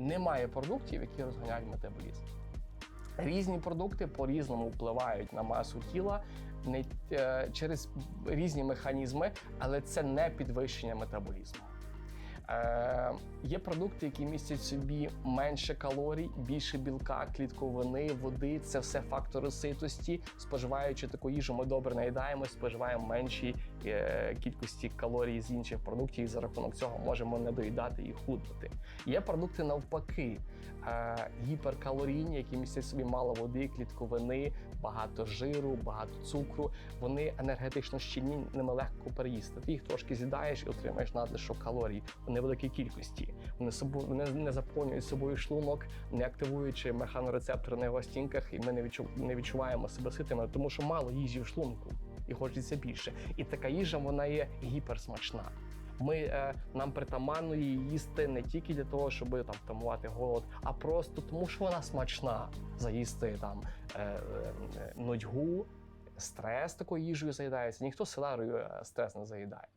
немає продуктів, які розганяють метаболізм. Різні продукти по-різному впливають на масу тіла не, е, через різні механізми, але це не підвищення метаболізму. Е, є продукти, які містять собі менше калорій, більше білка, клітковини, води. Це все фактори ситості. Споживаючи таку їжу, ми добре наїдаємось, споживаємо менші е, кількості калорій з інших продуктів, і за рахунок цього можемо не доїдати і худнути. Є продукти навпаки, е, гіперкалорійні, які містять собі мало води, клітковини, багато жиру, багато цукру. Вони енергетично щільні, ними легко переїсти. Ти їх трошки з'їдаєш і отримаєш надлишок калорій у невеликій кількості. Вони собою вони не заповнюють собою шлунок, не активуючи механорецептори на його стінках, і ми не відчу, не відчуваємо себе ситими, тому що мало їжі в шлунку і хочеться більше. І така їжа вона є гіперсмачна. Ми е, нам притаманно її їсти не тільки для того, щоб там втамувати голод, а просто тому, що вона смачна. Заїсти там е, е, нудьгу, стрес такою їжею заїдається. Ніхто селерою е, стрес не заїдає.